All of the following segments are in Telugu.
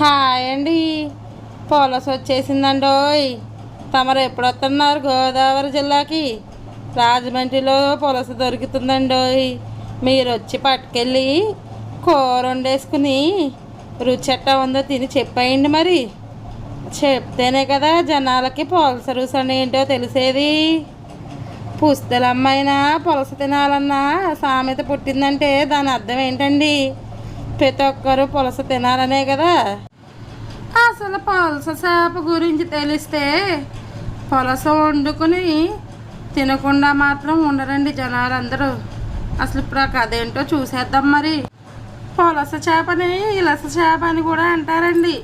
హాయ్ అండి. పోలస్ వచ్చేసిందండోయ్. తమరు ఎప్పుడు వస్తున్నారు గోదావరి జిల్లాకి? రాజమండ్రిలో పులస దొరుకుతుందండోయ్. మీరు వచ్చి పట్టుకెళ్ళి కూర వండేసుకుని రుచి ఎట్టా ఉందో తిని చెప్పేయండి మరి. చెప్తేనే కదా జనాలకి పులస రుచి అని ఏంటో తెలిసేది. పుస్తలమ్మైనా పులస తినాలన్నా సామెత పుట్టిందంటే దాని అర్థం ఏంటండి? ప్రతి ఒక్కరూ పులస తినాలనే కదా. అసలు పులస చేప గురించి తెలిస్తే పులస వండుకుని తినకుండా మాత్రం ఉండరండి జనాలందరూ. అసలు ఇప్పుడు ఆ కథ ఏంటో చూసేద్దాం మరి. పులస చేపని ఇలస చేప అని కూడా అంటారండి.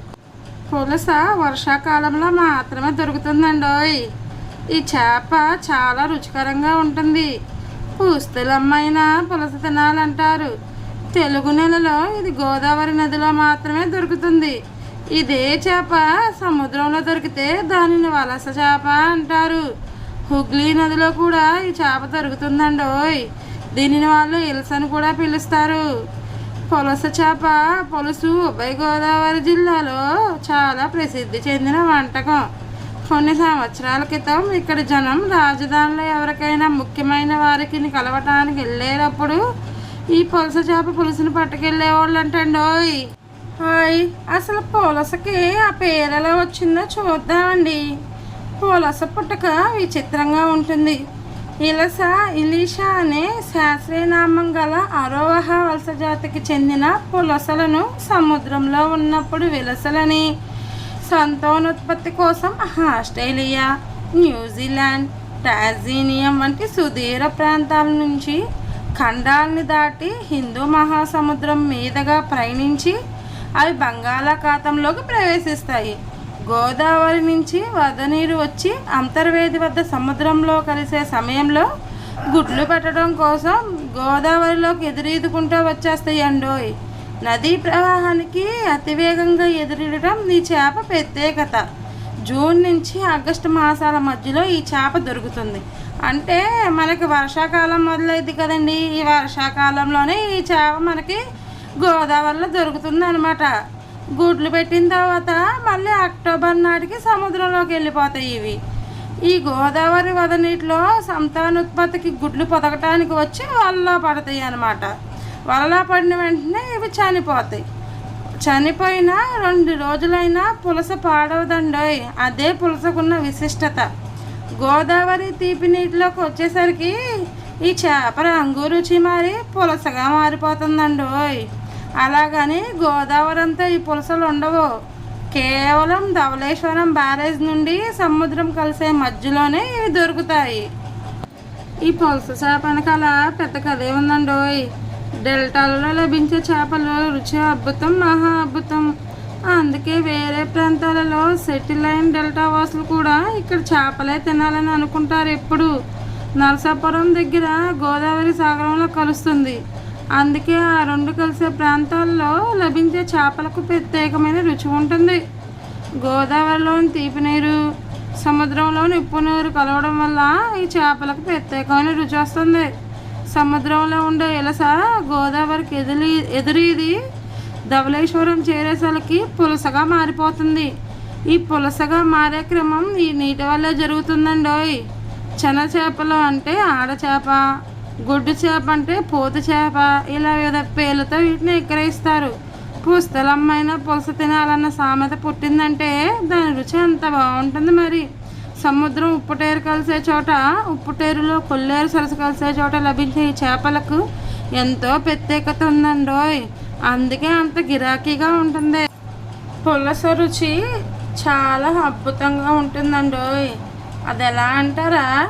పులస వర్షాకాలంలో మాత్రమే దొరుకుతుందండి ఈ చేప చాలా రుచికరంగా ఉంటుంది. పుస్తలమ్మైనా పులస తినాలంటారు. తెలుగు నెలలో ఇది గోదావరి నదిలో మాత్రమే దొరుకుతుంది. ఇదే చేప సముద్రంలో దొరికితే దానిని వలస చేప అంటారు. హుగ్లీ నదిలో కూడా ఈ చేప దొరుకుతుందండోయ్. దీనిని వాళ్ళు ఇల్స్ అని కూడా పిలుస్తారు. పులస చేప పులుసు ఉభయ గోదావరి జిల్లాలో చాలా ప్రసిద్ధి చెందిన వంటకం. కొన్ని సంవత్సరాల క్రితం ఇక్కడ జనం రాజధానిలో ఎవరికైనా ముఖ్యమైన వారికి కలవటానికి వెళ్ళేటప్పుడు ఈ పులస చేప పులుసును పట్టుకెళ్ళేవాళ్ళు అంటండోయ్ హాయ్ అసలు పులసకి ఆ పేరు ఎలా వచ్చిందో చూద్దామండి. పులస పుట్టక విచిత్రంగా ఉంటుంది. ఇలస ఇలీషా అనే శాస్త్రీయ నామం గల అరోవహ వలస జాతికి చెందిన పులసలను సముద్రంలో ఉన్నప్పుడు విలసలని. సంతానోత్పత్తి కోసం ఆస్ట్రేలియా న్యూజిలాండ్ టాజీనియం వంటి సుదీర ప్రాంతాల నుంచి ఖండాల్ని దాటి హిందూ మహాసముద్రం మీదుగా ప్రయాణించి అవి బంగాళాఖాతంలోకి ప్రవేశిస్తాయి. గోదావరి నుంచి వరద నీరు వచ్చి అంతర్వేది వద్ద సముద్రంలో కలిసే సమయంలో గుడ్లు పెట్టడం కోసం గోదావరిలోకి ఎదురీదుకుంటూ వచ్చేస్తాయి అండోయ్. నదీ ప్రవాహానికి అతివేగంగా ఎదురీడటం ఈ చేప ప్రత్యేకత. జూన్ నుంచి ఆగస్టు మాసాల మధ్యలో ఈ చేప దొరుకుతుంది. అంటే మనకి వర్షాకాలం మొదలైంది కదండి. ఈ వర్షాకాలంలోనే ఈ చేప మనకి గోదావరిలో దొరుకుతుంది అనమాట గుడ్లు పెట్టిన తర్వాత మళ్ళీ అక్టోబర్ నాటికి సముద్రంలోకి వెళ్ళిపోతాయి ఇవి. ఈ గోదావరి వద నీటిలో సంతానోత్పత్తికి గుడ్లు పొదగటానికి వచ్చి వలలో పడతాయి అన్నమాట. వలలో పడిన వెంటనే ఇవి చనిపోతాయి. చనిపోయిన రెండు రోజులైనా పులస పాడవదండోయ్. అదే పులసకున్న విశిష్టత. గోదావరి తీపి నీటిలోకి వచ్చేసరికి ఈ చేప రంగు రుచి మారి పులసగా మారిపోతుందండోయ్. అలాగని గోదావరి అంతా ఈ పులసలు ఉండవు. కేవలం ధవళేశ్వరం బ్యారేజ్ నుండి సముద్రం కలిసే మధ్యలోనే ఇవి దొరుకుతాయి. ఈ పులస చేప వెనకాల పెద్ద కథే ఉందండోయ్. డెల్టాలలో లభించే చేపలు రుచి అద్భుతం మహా అద్భుతం. అందుకే వేరే ప్రాంతాలలో సెటిల్ అయిన డెల్టా వాసులు కూడా ఇక్కడ చేపలే తినాలని అనుకుంటారు ఎప్పుడు. నరసాపురం దగ్గర గోదావరి సాగరంలో కలుస్తుంది. అందుకే ఆ రెండు కలిసే ప్రాంతాల్లో లభించే చేపలకు ప్రత్యేకమైన రుచి ఉంటుంది. గోదావరిలోని తీపి నీరు సముద్రంలోని ఉప్పు నీరు కలవడం వల్ల ఈ చేపలకు ప్రత్యేకమైన రుచి వస్తుంది. సముద్రంలో ఉండే ఇలస గోదావరికి ఎదురి ఎదురీది ధవళేశ్వరం చేరేసరికి పులసగా మారిపోతుంది. ఈ పులసగా మారే క్రమం ఈ నీటి వల్లే జరుగుతుందండోయ్. చెన చేపలు అంటే ఆడ చేప గుడ్డు చేప అంటే పూత చేప. ఇలా వివిధ పేర్లతో వీటిని ఎక్కరేస్తారు పుస్తలమ్మైన పులస తినాలన్న సామెత పుట్టిందంటే దాని రుచి అంత బాగుంటుంది మరి? సముద్రం ఉప్పుటేరు కలిసే చోట ఉప్పుటేరులో కొల్లేరు సరస్సు కలిసే చోట లభించే ఈ చేపలకు ఎంతో ప్రత్యేకత ఉందండోయ్. అందుకే అంత గిరాకీగా ఉంటుంది. పులస రుచి చాలా అద్భుతంగా ఉంటుందండోయ్. అది ఎలా అంటారా?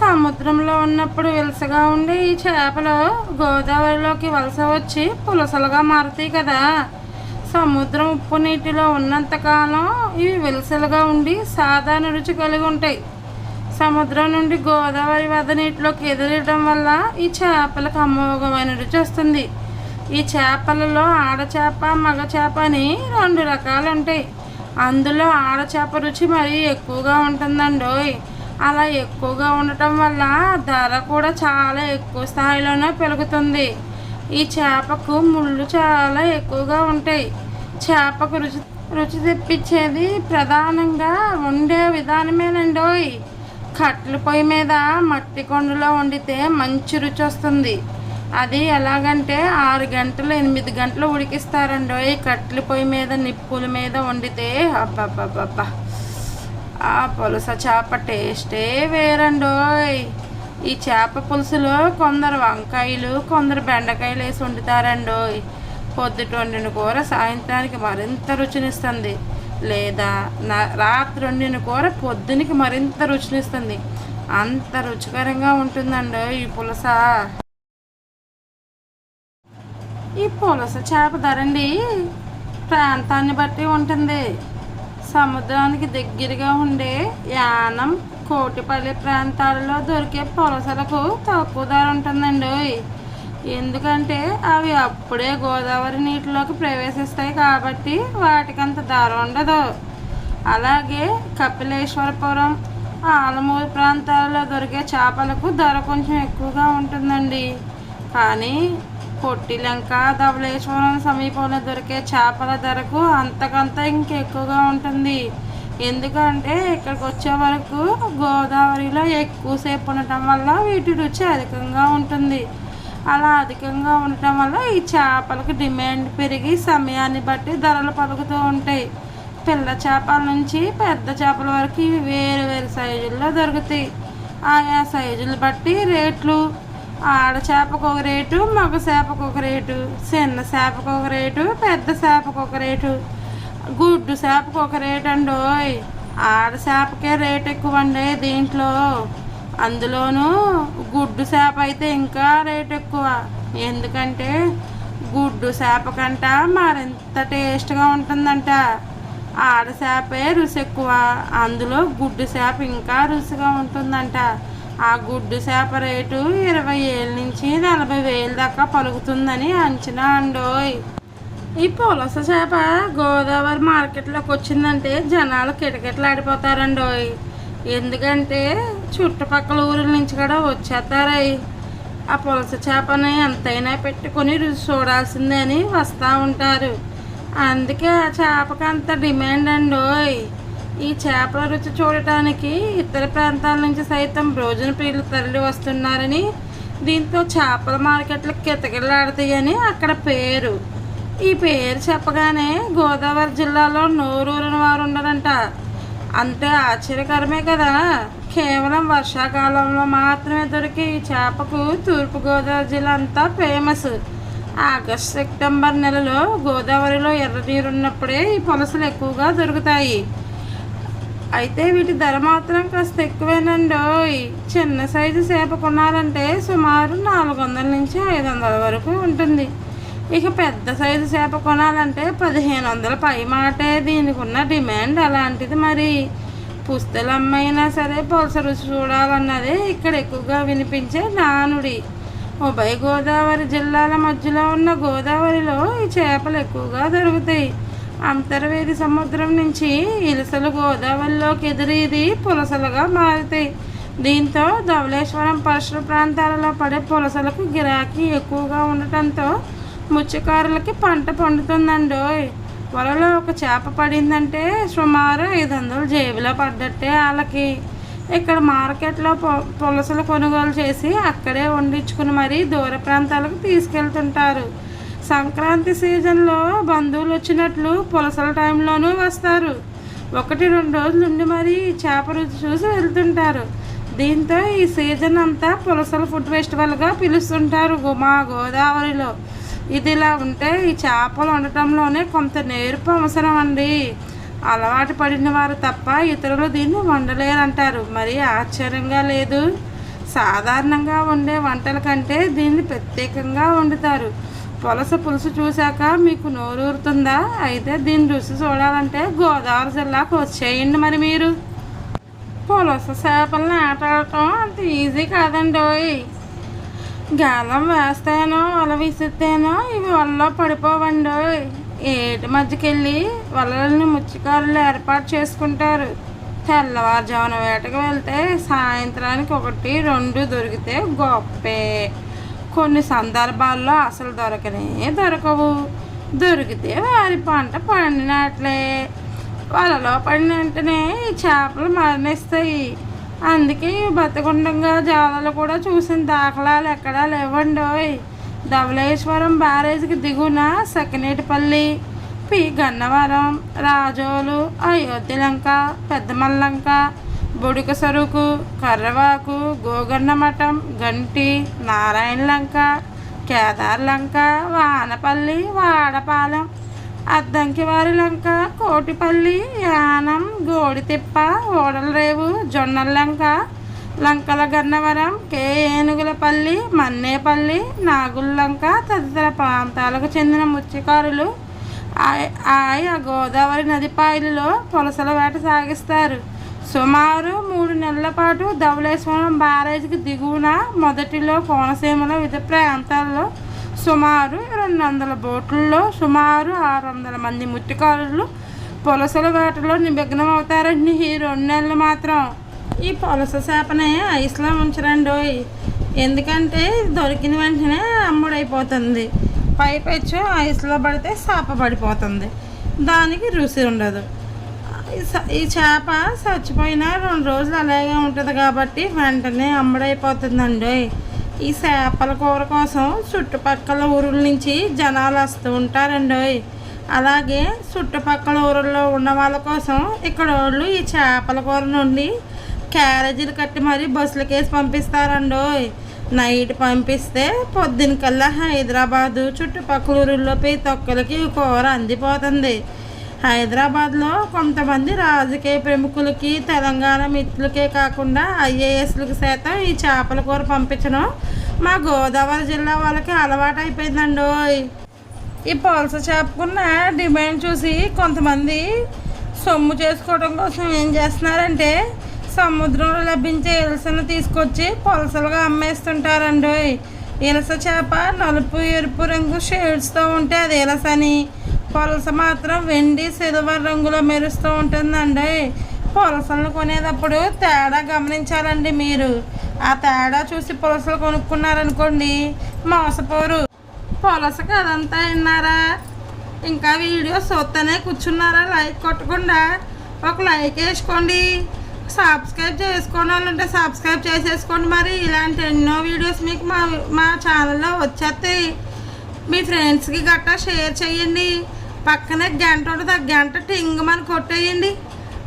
సముద్రంలో ఉన్నప్పుడు విలసగా ఉండే ఈ చేపలు గోదావరిలోకి వలస వచ్చి పులసలుగా మారుతాయి కదా. సముద్రం ఉప్పు నీటిలో ఉన్నంతకాలం ఇవి విలసలుగా ఉండి సాధారణ రుచి కలిగి ఉంటాయి. సముద్రం నుండి గోదావరి వద్ద నీటిలోకి ఎదురడం వల్ల ఈ చేపలకు అమోఘమైన రుచి వస్తుంది. ఈ చేపలలో ఆడచేప మగ చేప అని రెండు రకాలు ఉంటాయి. అందులో ఆడచేప రుచి మరీ ఎక్కువగా ఉంటుందండోయ్. అలా ఎక్కువగా ఉండటం వల్ల ధర కూడా చాలా ఎక్కువ స్థాయిలోనే పెరుగుతుంది. ఈ చేపకు ముళ్ళు చాలా ఎక్కువగా ఉంటాయి. చేపకు రుచి రుచి తెప్పించేది ప్రధానంగా వండే విధానమేనండోయ్. కట్టెల పొయ్యి మీద మట్టి కొండలో వండితే మంచి రుచి వస్తుంది. అది ఎలాగంటే ఆరు గంటలు ఎనిమిది గంటలు ఉడికిస్తారండి కట్టెల పొయ్యి మీద నిప్పుల మీద వండితే అబ్బబ్బబ్బబ్బా. ఆ పులస చేప టేస్టే వేరండోయ్. ఈ చేప పులుసులో కొందరు వంకాయలు కొందరు బెండకాయలు వేసి వండుతారండోయ్. పొద్దుట వండిన కూర సాయంత్రానికి మరింత రుచినిస్తుంది. లేదా నా రాత్రి వండిన కూర పొద్దునికి మరింత రుచినిస్తుంది. అంత రుచికరంగా ఉంటుందండి ఈ పులస. ఈ పులస చేప ధరండి ప్రాంతాన్ని బట్టి ఉంటుంది. సముద్రానికి దగ్గరగా ఉండే యానం కోటిపల్లి ప్రాంతాలలో దొరికే పులసలకు తక్కువ ధర ఉంటుందండి ఎందుకంటే అవి అప్పుడే గోదావరి నీటిలోకి ప్రవేశిస్తాయి కాబట్టి వాటికంత ధర ఉండదు. అలాగే కపిలేశ్వరపురం ఆలమూరు ప్రాంతాల్లో దొరికే చేపలకు ధర కొంచెం ఎక్కువగా ఉంటుందండి. కానీ పొట్టిలంక ధవళేశ్వరం సమీపంలో దొరికే చేపల ధరకు అంతకంత ఇంకెక్కువగా ఉంటుంది. ఎందుకంటే ఇక్కడికి వచ్చే వరకు గోదావరిలో ఎక్కువసేపు ఉండటం వల్ల వీటి రుచి అధికంగా ఉంటుంది. అలా అధికంగా ఉండటం వల్ల ఈ చేపలకు డిమాండ్ పెరిగి సమయాన్ని బట్టి ధరలు పలుకుతూ ఉంటాయి. పిల్ల చేపల నుంచి పెద్ద చేపల వరకు ఇవి వేరు వేరు సైజుల్లో దొరుకుతాయి. ఆయా సైజులు బట్టి రేట్లు ఆడ చేపకు ఒక రేటు మగ చేపకు ఒక రేటు చిన్న చేపకు ఒక రేటు పెద్ద చేపకు ఒక రేటు గుడ్డు చేపకు ఒక రేటు అండి ఆడ చేపకే రేట్ ఎక్కువ అండి దీంట్లో. అందులోనూ గుడ్డు చేప అయితే ఇంకా రేట్ ఎక్కువ. ఎందుకంటే గుడ్డు చేప కంట మరింత టేస్ట్గా ఉంటుందంట. ఆడ చేపే రుచి ఎక్కువ. అందులో గుడ్డు చేప ఇంకా రుచిగా ఉంటుందంట. ఆ గుడ్డు చేప రేటు ఇరవై ఏళ్ళ నుంచి నలభై వేల దాకా పలుకుతుందని అంచనా అండోయ్. ఈ పులస చేప గోదావరి మార్కెట్లోకి వచ్చిందంటే జనాలు కిటకిటలాడిపోతారండోయ్. ఎందుకంటే చుట్టుపక్కల ఊరిల నుంచి కూడా వచ్చేస్తారై ఆ పులస చేపని ఎంతైనా పెట్టుకొని రుచి చూడాల్సిందే అని వస్తూ ఉంటారు. అందుకే ఆ చేపకి అంత డిమాండ్ అండోయ్. ఈ చేపల రుచి చూడటానికి ఇతర ప్రాంతాల నుంచి సైతం భోజన ప్రియులు తరలి వస్తున్నారని దీంతో చేపల మార్కెట్లు కితకిలాడతాయని అక్కడ పేరు. ఈ పేరు చెప్పగానే గోదావరి జిల్లాలో నోరూరిన వారు ఉండరంట. అంతే ఆశ్చర్యకరమే కదా. కేవలం వర్షాకాలంలో మాత్రమే దొరికే ఈ చేపకు తూర్పుగోదావరి జిల్లా అంతా ఫేమస్. ఆగస్ట్ సెప్టెంబర్ నెలలో గోదావరిలో ఎర్రనీరు ఉన్నప్పుడే ఈ పులసలు ఎక్కువగా దొరుకుతాయి. అయితే వీటి ధర మాత్రం కాస్త ఎక్కువేనండి చిన్న సైజు చేప కొనాలంటే సుమారు నాలుగు వందల నుంచి ఐదు వందల వరకు ఉంటుంది. ఇక పెద్ద సైజు చేప కొనాలంటే పదిహేను వందల పై మాటే దీనికి ఉన్న డిమాండ్ అలాంటిది మరి. పుస్తలు అమ్మైనా సరే పులస రుచి చూడాలన్నదే ఇక్కడ ఎక్కువగా వినిపించే నానుడి. ఉభయ గోదావరి జిల్లాల మధ్యలో ఉన్న గోదావరిలో ఈ చేపలు ఎక్కువగా దొరుకుతాయి. అంతర్వేది సముద్రం నుంచి ఇలసలు గోదావరిలోకి ఎదురీది పులసలుగా మారుతాయి. దీంతో ధవళేశ్వరం పరిసర ప్రాంతాలలో పడే పులసలకు గిరాకీ ఎక్కువగా ఉండటంతో ముచ్చకారులకి పంట పండుతుందండి వలలో ఒక చేప పడిందంటే సుమారు ఐదు వందలు జేబులో పడ్డట్టే వాళ్ళకి ఇక్కడ మార్కెట్లో పులసలు కొనుగోలు చేసి అక్కడే వండించుకుని మరీ దూర ప్రాంతాలకు తీసుకెళ్తుంటారు. సంక్రాంతి సీజన్లో బంధువులు వచ్చినట్లు పులసల టైంలోనూ వస్తారు. ఒకటి రెండు రోజులు ఉండి మరీ చేప రుచి చూసి వెళ్తుంటారు. దీంతో ఈ సీజన్ అంతా పులసల ఫుడ్ ఫెస్టివల్గా పిలుస్తుంటారు మా గోదావరిలో. ఇది ఇలా ఉంటే ఈ చేపలు వండటంలోనే కొంత నేర్పు అవసరం అండి. అలవాటు పడిన వారు తప్ప ఇతరులు దీన్ని వండలేరంటారు. మరి ఆశ్చర్యంగా లేదు. సాధారణంగా వండే వంటల కంటే దీన్ని ప్రత్యేకంగా వండుతారు. పులస పులుసు చూశాక మీకు నోరూరుతుందా అయితే దీని రుచి చూడాలంటే గోదావరి జిల్లాకు వచ్చేయండి మరి మీరు. పులస చేపలను ఆటాడటం అంత ఈజీ కాదండి గాలం వేస్తేనో వల విసిస్తేనో ఇవి వలలో పడిపోవండి ఏటి మధ్యకెళ్ళి వలలని ముచ్చికారులు ఏర్పాటు చేసుకుంటారు. తెల్లవారుజామున వేటకు వెళ్తే సాయంత్రానికి ఒకటి రెండు దొరికితే గొప్పే. కొన్ని సందర్భాల్లో అసలు దొరకనే దొరకవు. దొరికితే వారి పంట పండినట్లే. వలలో పడిన వెంటనే ఈ చేపలు మరణిస్తాయి. అందుకే ఈ బతకుండంగా జాలలు కూడా చూసిన దాఖలాలు ఎక్కడా లేవండోయ్. ధవళేశ్వరం బ్యారేజ్కి దిగున సకినేటిపల్లి పి. గన్నవరం రాజోలు అయోధ్యలంక పెద్దమల్లంక బుడుక సరుకు కర్రవాకు గోగన్న మఠం గంటి నారాయణ లంక కేదార్లంక వానపల్లి వాడపాలెం అద్దంకివారి లంక కోటిపల్లి యానం గోడితిప్ప ఓడలరేవు జొన్నలంక లంకల గన్నవరం కే. ఏనుగులపల్లి మన్నేపల్లి నాగుల్లంక తదితర ప్రాంతాలకు చెందిన మత్స్యకారులు ఆయ- ఆయా గోదావరి నదిపాయలలో పొలసల వేట సాగిస్తారు. సుమారు మూడు నెలల పాటు ధవళేశ్వరం బ్యారేజ్కి దిగువన మొదటిలో కోనసీమలో వివిధ ప్రాంతాల్లో సుమారు రెండు వందల బోట్లలో సుమారు ఆరు వందల మంది ముట్టికారులు పులసల వేటలో నిమగ్నం అవుతారండి ఈ రెండు నెలలు మాత్రం. ఈ పులస చేపని ఐస్లో ఉంచరండి ఎందుకంటే దొరికిన వెంటనే అమ్ముడైపోతుంది. పైపెచ్చు ఐస్లో పడితే చేప పడిపోతుంది దానికి రుచి ఉండదు. ఈ ఈ చేప చచ్చిపోయినా రెండు రోజులు అలాగే ఉంటుంది కాబట్టి వెంటనే అమ్మడైపోతుందండి. ఈ చేపల కూర కోసం చుట్టుపక్కల ఊరుల నుంచి జనాలు వస్తూ ఉంటారండి. అలాగే చుట్టుపక్కల ఊరుల్లో ఉన్న వాళ్ళ కోసం ఇక్కడ వాళ్ళు ఈ చేపల కూర నుండి క్యారేజీలు కట్టి మరీ బస్సులకేసి పంపిస్తారండి. నైట్ పంపిస్తే పొద్దున కల్లా హైదరాబాదు చుట్టుపక్కల ఊరుల్లో పోయి తొక్కలకి కూర అందిపోతుంది. హైదరాబాద్లో కొంతమంది రాజకీయ ప్రముఖులకి తెలంగాణ మిత్రులకే కాకుండా ఐఏఎస్లకు సైతం ఈ చేపల కూర పంపించడం మా గోదావరి జిల్లా వాళ్ళకి అలవాటు అయిపోయిందండి ఈ పొలస చేపకున్న డిమాండ్ చూసి కొంతమంది సొమ్ము చేసుకోవడం కోసం ఏం చేస్తున్నారంటే సముద్రంలో లభించే ఇలసను తీసుకొచ్చి పొలసలుగా అమ్మేస్తుంటారండి ఇలస చేప నలుపు ఎరుపు రంగు షేడ్స్తో ఉంటే అది ఇలసని పులస మాత్రం వెండి సిల్వర్ రంగులో మెరుస్తూ ఉంటుందండి. పులసలు కొనేటప్పుడు తేడా గమనించాలండి మీరు. ఆ తేడా చూసి పులసలు కొనుక్కున్నారనుకోండి మోసపోరు. పులస కదంతా విన్నారా? ఇంకా వీడియో చూస్తూనే కూర్చున్నారా? లైక్ కొట్టకుండా ఒక లైక్ వేసుకోండి. సబ్స్క్రైబ్ చేసుకోని వాళ్ళంటే సబ్స్క్రైబ్ చేసేసుకోండి మరి. ఇలాంటి ఎన్నో వీడియోస్ మీకు మా మా ఛానల్లో వచ్చేస్తాయి. మీ ఫ్రెండ్స్కి గట్టా షేర్ చేయండి. పక్కనే గంట ఉంటుంది ఆ గంట టింగమని కొట్టేయండి.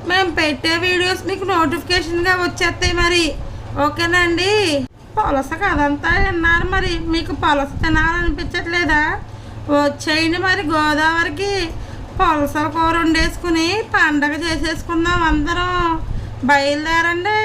మేము పెట్టే వీడియోస్ మీకు నోటిఫికేషన్గా వచ్చేస్తాయి మరి. ఓకేనండి? పొలస కదంతా విన్నారు మరి. మీకు పొలస తినాలనిపించట్లేదా? వచ్చేయండి మరి గోదావరికి. పొలస కూర వండేసుకుని పండగ చేసేసుకుందాం అందరం. బయలుదేరండి.